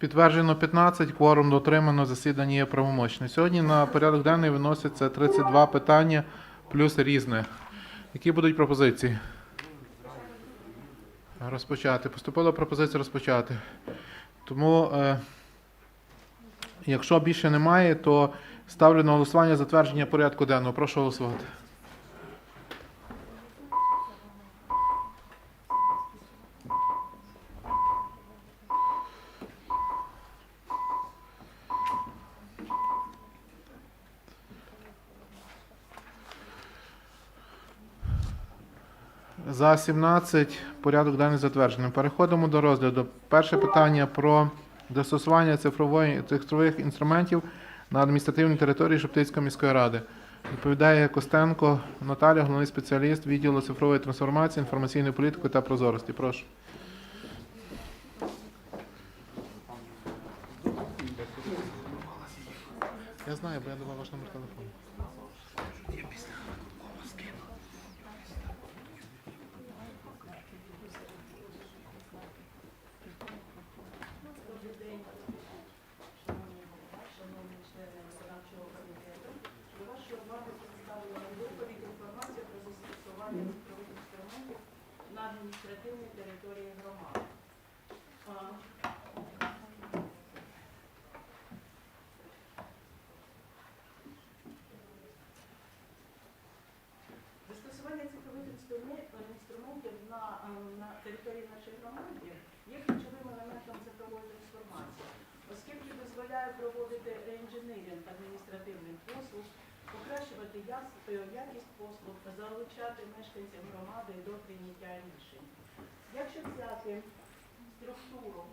Підтверджено 15, кворум дотримано, засідання є правомочне. Сьогодні на порядок денний виноситься 32 питання плюс різне. Які будуть пропозиції? Розпочати. Поступила пропозиція розпочати. Тому, е, якщо більше немає, то ставлю на голосування затвердження порядку денного. Прошу голосувати. За 17 порядок денний затверджений. Переходимо до розгляду. Перше питання про застосування цифрової цифрових інструментів на адміністративній території Шептицької міської ради. Відповідає Костенко Наталя, головний спеціаліст відділу цифрової трансформації, інформаційної політики та прозорості. Прошу. Я знаю, бо я давав ваш номер телефону. Шановні члени виконавчого комітету, до вашої уваги представлена доповідь інформація про застосування цифрових інструментів на адміністративній території громади. А, Застосування цифрових інструмен- інструментів на, а, на території нашої громади є ключовим елементом цифрової трансформації, оскільки дозволяє проводити реінженеринг адміністративних послуг, покращувати якість послуг та залучати мешканців громади до прийняття рішень. Якщо взяти структуру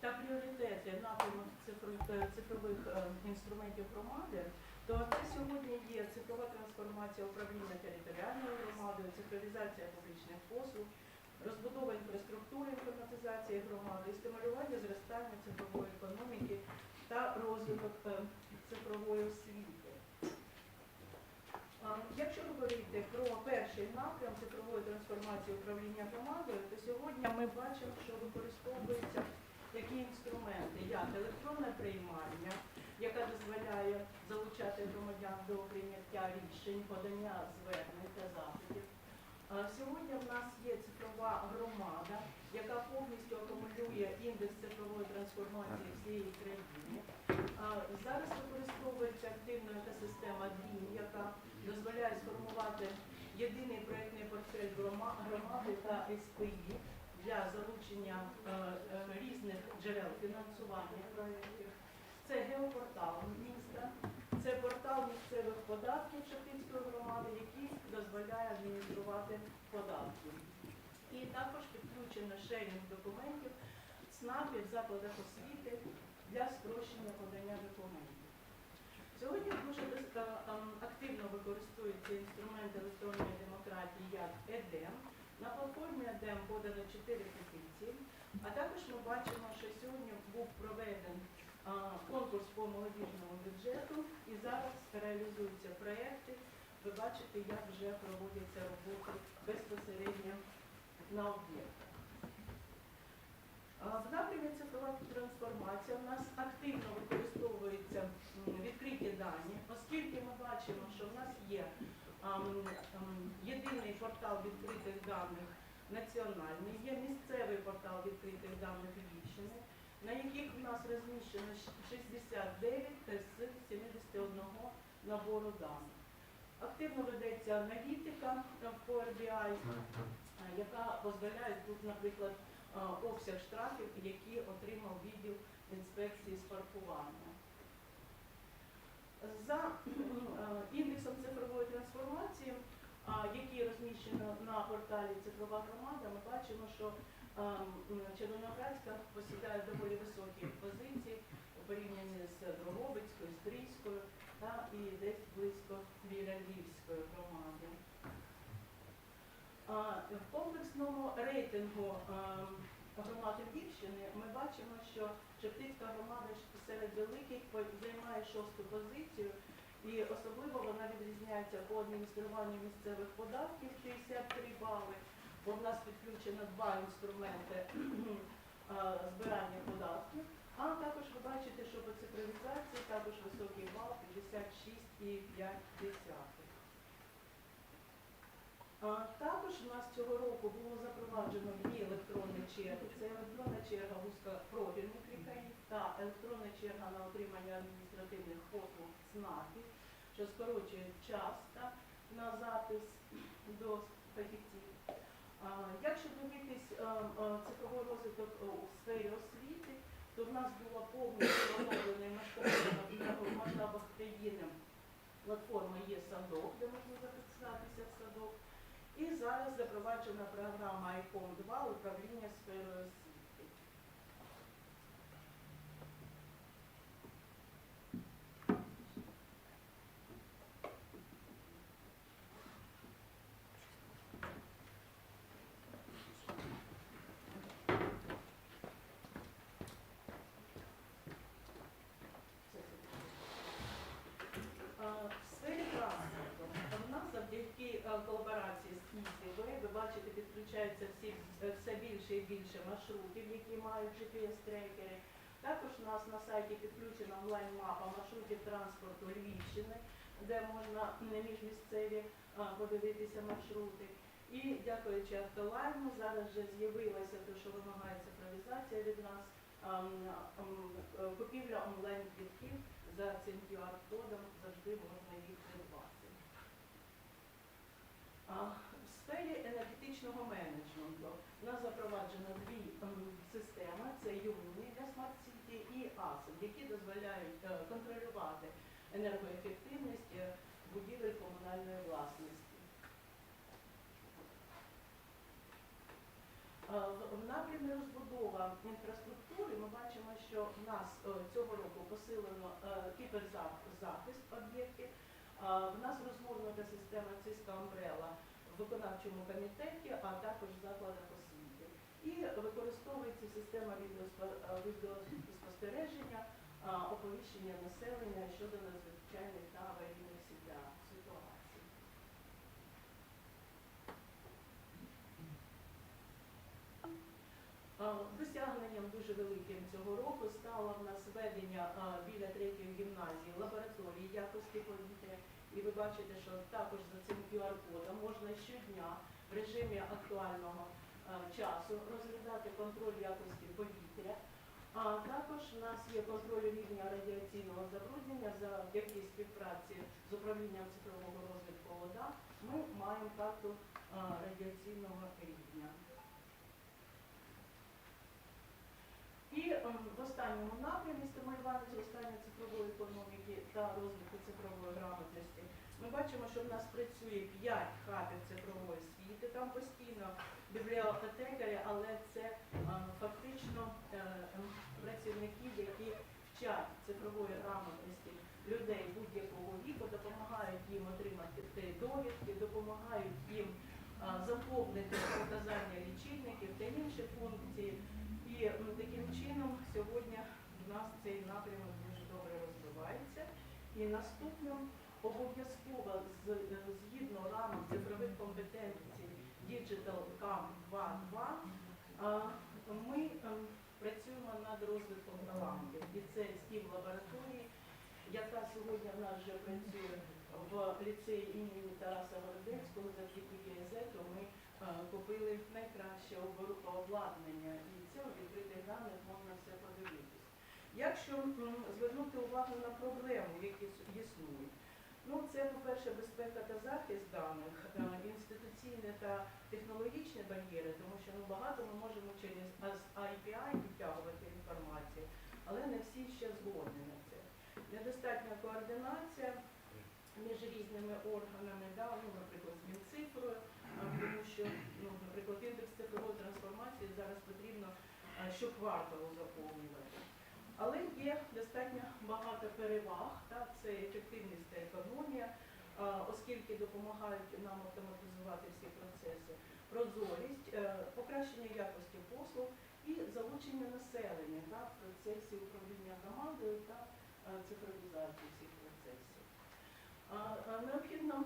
та пріоритети напрямок е, цифрових е, інструментів громади, то це сьогодні є цифрова трансформація управління територіальною громадою, цифровізація публічних послуг, розбудова інфраструктури інформатизації громади, і стимулювання зростання цифрової економіки та розвиток е, цифрової освіти. Якщо говорити про перший напрям цифрової трансформації управління громадою, то сьогодні ми бачимо, що використовуються такі інструменти, як електронне приймання, яка дозволяє залучати громадян до прийняття рішень, подання звернень Сьогодні в нас є цифрова громада, яка повністю акумулює індекс цифрової трансформації всієї країни. Зараз використовується активно екосистема DREAM, яка дозволяє сформувати єдиний проєктний портфель громади та СПІ для залучення е, е, різних джерел фінансування проєктів. Це геопортал міста, це портал місцевих податків дозволяє адмініструвати податки. І також підключено шерінг документів ЦНАПів закладах освіти для спрощення подання документів. Сьогодні дуже е, ем, активно використовується інструмент електронної демократії як ЕДЕМ. На платформі ЕДЕМ подано 4 петиції, а також ми бачимо, що сьогодні був проведений конкурс по молодіжному бюджету і зараз реалізуються проекти. Ви бачите, як вже проводяться роботи безпосередньо на об'єктах. В напрямі цифрова трансформація у нас активно використовуються відкриті дані, оскільки ми бачимо, що в нас є єдиний портал відкритих даних національний, є місцевий портал відкритих даних Львівщини, на яких в нас розміщено 69 з 71 набору даних. Активно ведеться аналітика в Power BI, е, яка дозволяє тут, наприклад, е, обсяг штрафів, які отримав відділ інспекції з паркування. За е, індексом цифрової трансформації, який розміщено на порталі Цифрова громада, ми бачимо, що Червоноградська посідає доволі високі позиції у порівнянні з Дрогобицькою, Стрийською та і десь близько біля Львівської громади. В комплексному рейтингу громади Львівщини ми бачимо, що Шептицька громада серед великих займає шосту позицію, і особливо вона відрізняється по адмініструванню місцевих податків 63 бали, бо в нас підключено два інструменти збирання податків. А також ви бачите, що по цифровізації також високий бал 56,5. Також у нас цього року було запроваджено дві електронні черги. Це електронна черга вузькопрофільних лікарів та електронна черга на отримання адміністративних послуг ЦНАПів, що скорочує час та, на запис до фахівців. Якщо дивитись цифровий розвиток у сфері освіти, то в нас була повністю оновлена в масштабах країни платформа є садок, де можна записатися в садок. І зараз запроваджена програма ICOM 2 управління сферою освіти. Е, В сфері транспорту в нас завдяки е, колаборації з ІСІВ, ви бачите, підключаються всі, е, все більше маршрутів, які мають GPS-трекери. Також у нас на сайті підключена онлайн-мапа маршрутів транспорту Львівщини, де можна не міжмісцеві подивитися маршрути. І дякуючи автолайну, зараз вже з'явилося те, що вимагає цифровізація від нас, купівля онлайн-квітків за цим QR-кодом завжди можна їх придбати. В сфері енергетичного менеджменту у нас запроваджено дві ем, системи: це Юні для City і ASEN, які дозволяють е, контролювати енергоефективність е, будівель комунальної власності. Е, В напрямі розбудова інфраструктури ми бачимо, що в нас цього року посилено кіберзахист об'єктів. В нас розгорнута система Cisco Umbrella в виконавчому комітеті, а також в закладах. І використовується система е, відеоспостереження, е, оповіщення населення щодо надзвичайних та аварійних ситуа- ситуацій. Досягненням дуже великим цього року стало в нас введення біля третьої гімназії лабораторії якості повітря. І ви бачите, що також за цим QR-кодом можна щодня в режимі актуального часу розглядати контроль якості повітря. А також у нас є контроль рівня радіаційного забруднення завдяки співпраці з управлінням цифрового розвитку ОДА. Ми маємо карту радіаційного рівня. І ем, в останньому напрямі стимулювання зростання цифрової економіки та розвитку цифрової грамотності. Ми бачимо, що в нас працює 5 хабів цифрової освіти, там постійно бібліотекарі, але це е, фактично е, ем, працівники, які вчать цифрової грамотності людей будь-якого віку, допомагають їм отримати довідки, допомагають їм е, заповнити показання лічильників та інші функції. І таким чином сьогодні в нас цей напрямок дуже добре розвивається. І наступним обов'язково згідно рамок цифрових компетенцій Digital Camp 2.2 ми ем, працюємо над розвитком талантів. І це стім лабораторії, яка сьогодні в нас вже працює в ліцеї імені Тараса Городецького завдяки ГІЗЕТу ми е, купили найкраще обладнання, і це у відкритих даних можна все подивитись. Якщо звернути увагу на проблеми, які існують, ну це, по-перше, безпека та захист даних, е, інституційні та технологічні бар'єри, тому що ну, багато ми можемо через API підтягувати інформацію, але не всі ще згодні на це. Недостатня координація між різними органами, да, ну, наприклад, з Мінцифрою, тому що, ну, наприклад, індекс цифрової трансформації зараз потрібно а, щокварталу заповнювати. Але є достатньо багато переваг, так, це ефективність оскільки допомагають нам автоматизувати всі процеси, прозорість, е, покращення якості послуг і залучення населення так, в процесі управління громадою та е, цифровізації всіх процесів. Необхідно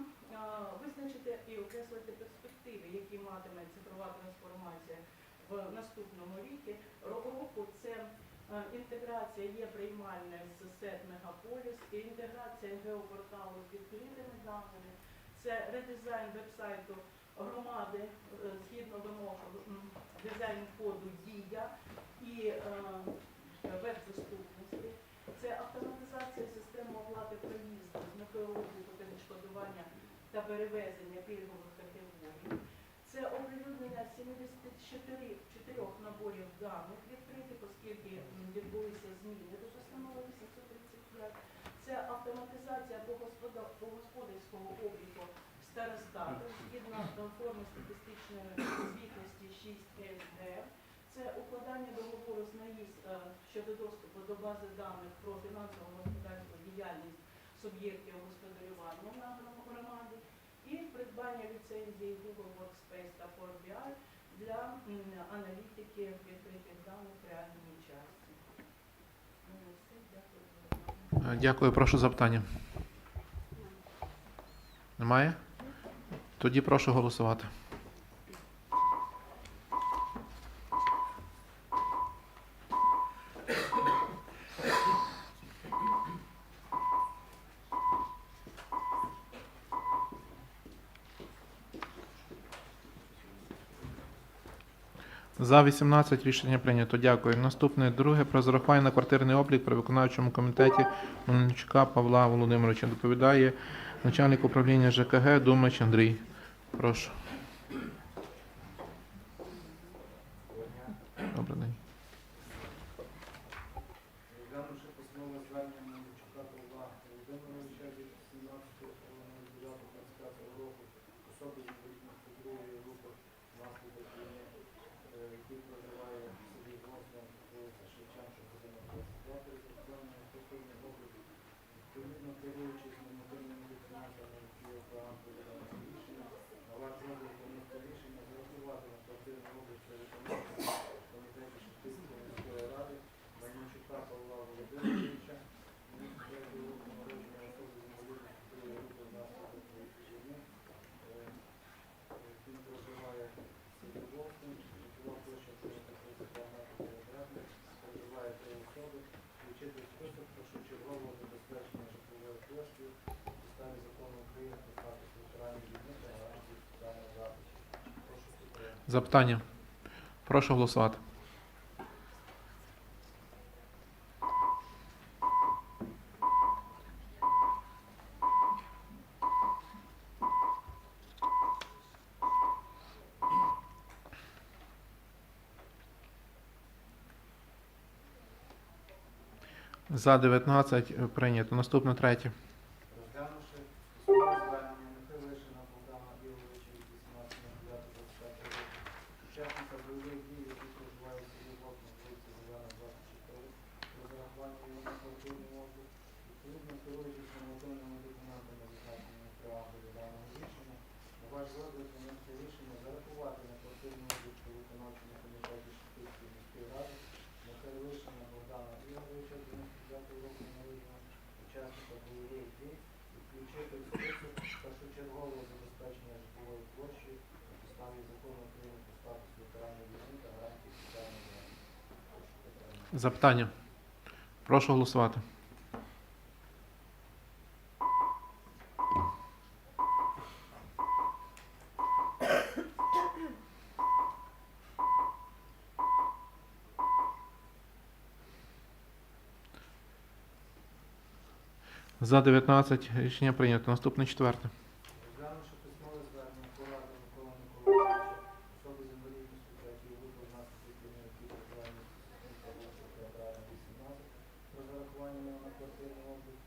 визначити і окреслити перспективи, які матиме цифрова трансформація в наступному ріки ро- року інтеграція є приймальною з СЕТ Мегаполіс, інтеграція геопорталу з відкритими даними, це редизайн вебсайту громади е, згідно вимог дизайн-коду Дія і е, веб-доступності. Це автоматизація системи оплати проїзду з метою розвитку та відшкодування та перевезення пільгових категорій. Це оприлюднення 74 наборів даних відкритих, оскільки м, відбулися зміни до постанови 835. Це автоматизація по господа- по господарського обліку старостату згідно до форми статистичної звітності 6 СД. Це укладання договору з НАІС е, щодо доступу до бази даних про фінансово-господарську діяльність суб'єктів господарювання на гром- громаді і придбання ліцензії Google Workspace та Power BI для аналітики відкритих даних в реальному часі. Ну. Е, Дякую, прошу запитання. Немає? Тоді прошу голосувати. За 18 рішення прийнято. Дякую. Наступне друге про зарахування на квартирний облік при виконавчому комітеті Мельничука Павла Володимировича. Доповідає начальник управління ЖКГ Думач Андрій. Прошу. Добрий день. Розглянувши письмове звернення Мельничука Павла Володимировича від 17.09.25 року особи з інвалідністю другої групи внаслідок війни, який проживає в селі Грозно, вулиця Шевченка, будинок 22, перезаконення культурний облік, відповідно керуючись нормативними документами, які є програм повідомлення рішення, на ваш розгляд винести рішення зарахувати на квартирний облік при виконавчому комітеті Шептицької міської ради Мельничука Павла Володимировича, місце року народження особи з інвалідністю другої групи внаслідок війни. Е, Він проживає в селі Волкин, житлова площа 332 метри квадратних, проживає три особи, включити в список першочергового забезпечення житловою площею у підставі закону України про статус ветеранів війни та гарантії соціального захисту. Прошу підтримати. Запитання. Прошу голосувати. За 19 прийнято. Наступне третє. Розглянувши письмове звернення Михайлишина Богдана Ігоровича від 18.09.25 року, учасника бойових дій, який проживає в селі Вокна, вулиця Зелена, 24, про зарахування його на квартирний облік, відповідно керуючись нормативними документами, зазначеними в преамбулі даного рішення, на ваш розгляд винести рішення зарахувати на квартирний облік при виконавчому комітеті Шептицької міської ради Михайлишина Богдана Ігоровича, 99 року народження, учасника бойових дій, включити в список першочергового забезпечення житлової площі на підставі закону України про статус ветеранів війни та гарантії соціальної. Запитання. Прошу голосувати. За 19 рішення прийнято. Наступне четверте. Розглянувши письмове звернення поради Микола Миколаївича, особи з інвалідністю третьої групи внаслідок війни, які вулиця Театральна, 18, про зарахування його на квартирний облік,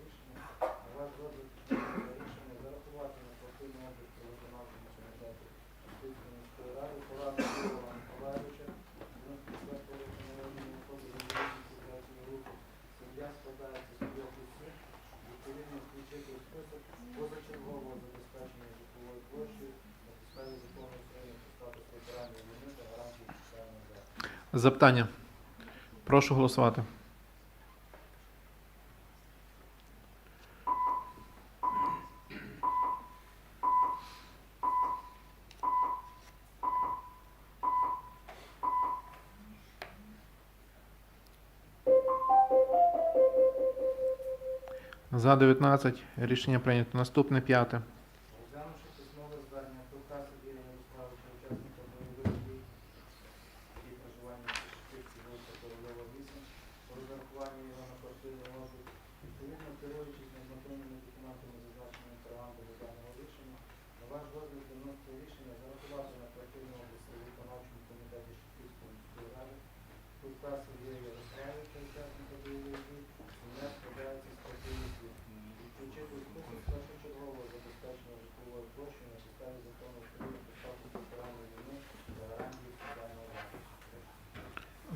рішення, на ваш розгляд рішення зарахувати на квартирний облік при ради поради Микола Миколаївича, 94 року народження особи з інвалідністю третьої групи, Сім'я складається з трьох осіб, на підставі закону України про статус ветеранів війни та гарантії соціального. Запитання. Прошу голосувати. За 19 рішення прийнято. Наступне п'яте.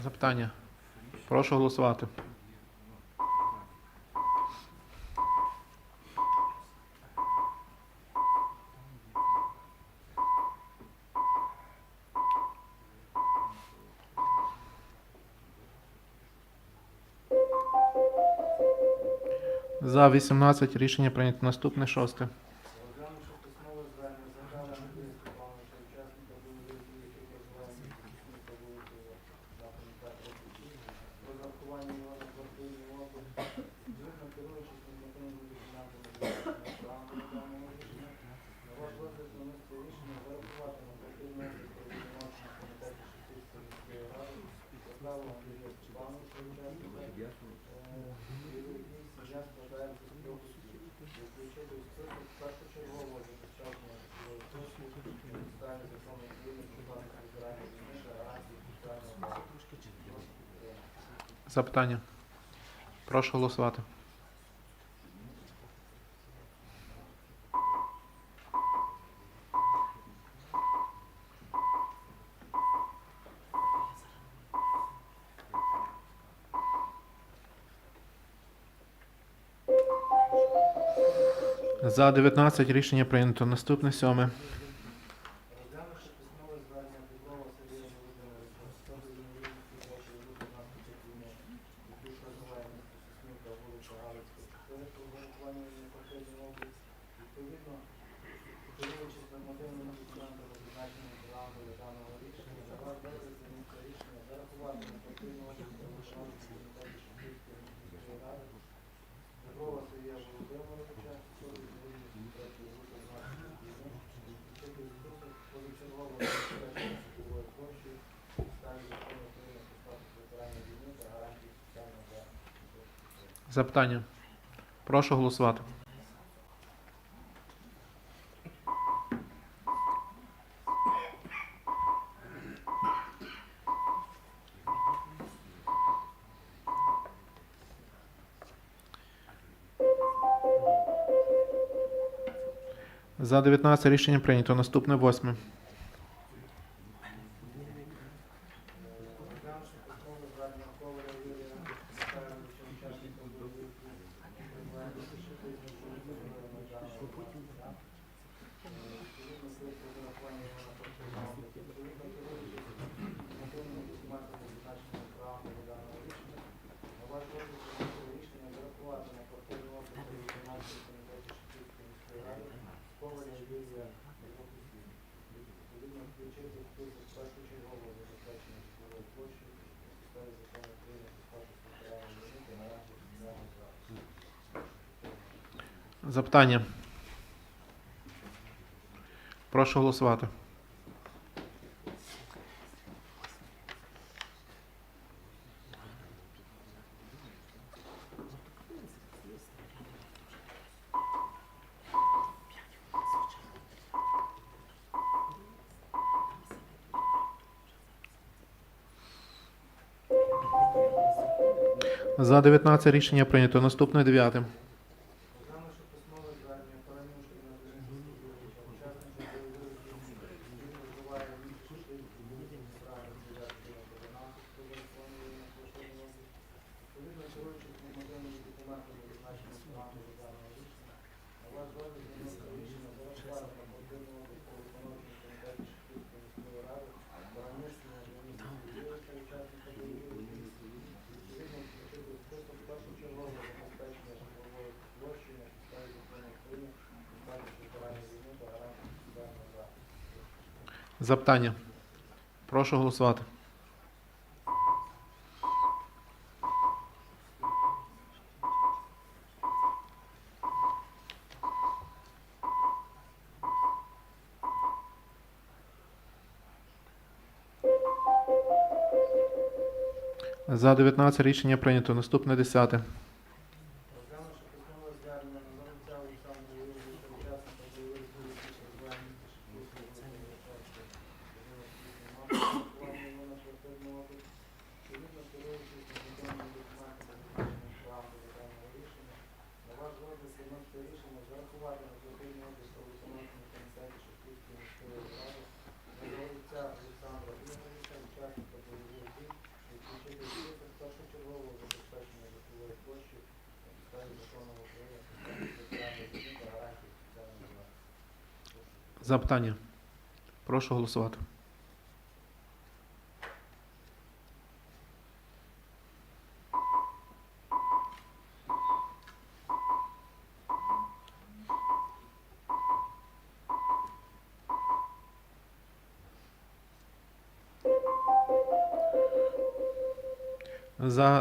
Запитання. Прошу голосувати. За 18 рішення прийнято. Наступне шосте. Я складаємо з трьох судів, включити в список першочергового зазначного підстави закону України про плану збирання зміни гарантії спеціального Запитання. Прошу голосувати. За 19 рішення прийнято. Наступне сьоме. Запитання. Прошу голосувати. За 19 рішення прийнято. Наступне восьме. Питання. Прошу голосувати. За 19 рішення прийнято. Наступне 9. Запитання. Прошу голосувати. За 19 рішення прийнято. Наступне 10. Запитання. Прошу голосувати.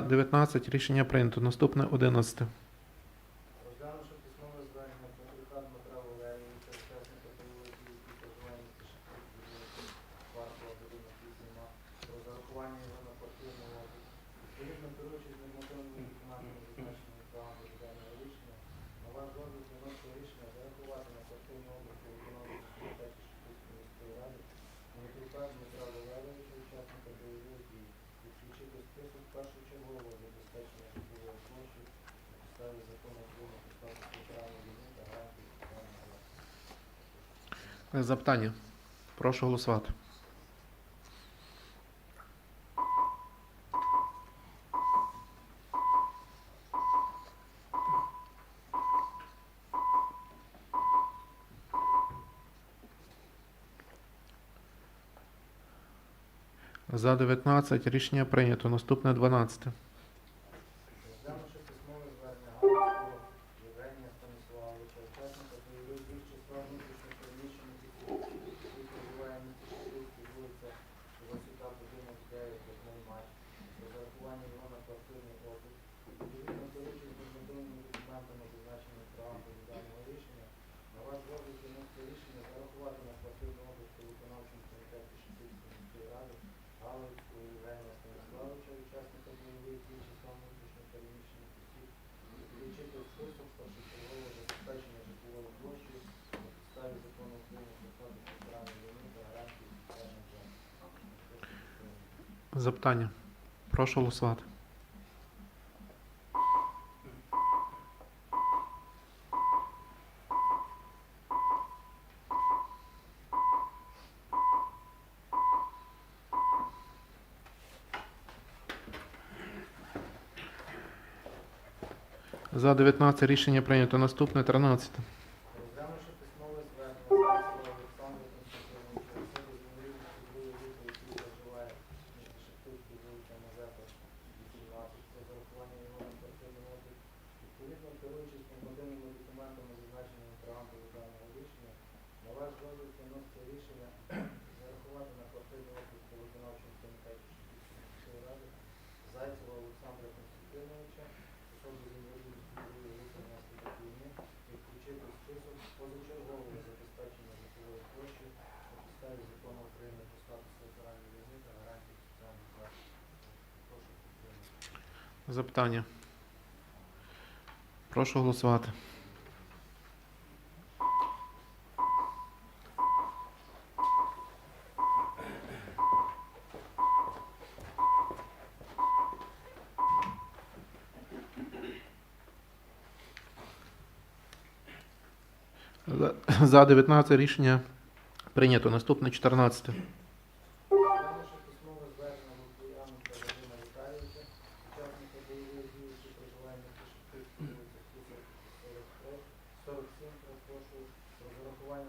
За 19 рішення прийнято. Наступне 11. Е, запитання. Прошу голосувати. За 19 рішення прийнято. Наступне 12. Запитання. Прошу голосувати. За 19 рішення прийнято. Наступне 13. Запитання. Прошу голосувати. За 19 рішення прийнято. Наступне 14.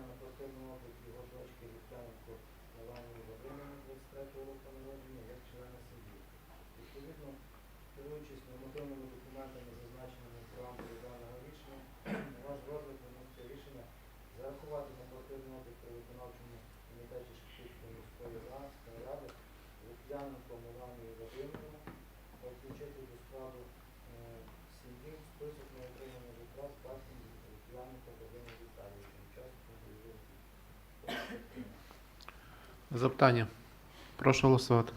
Івана на квартирному обліку його дочки Віктянку Івані Володимирівні 23 року народження як члена сім'ї. Відповідно, керуючись нормативними документами, зазначеними преамбулі даного рішення, на ваш розгляд виноситься рішення зарахувати на квартирний облік при виконавчому комітеті Шевчуцької міської ради Лук'яненко Івані Володимирівну та включити до складу е, сім'ї список на отримання витрат партії Лук'яненко Володимирівні. Запитання. Прошу голосувати.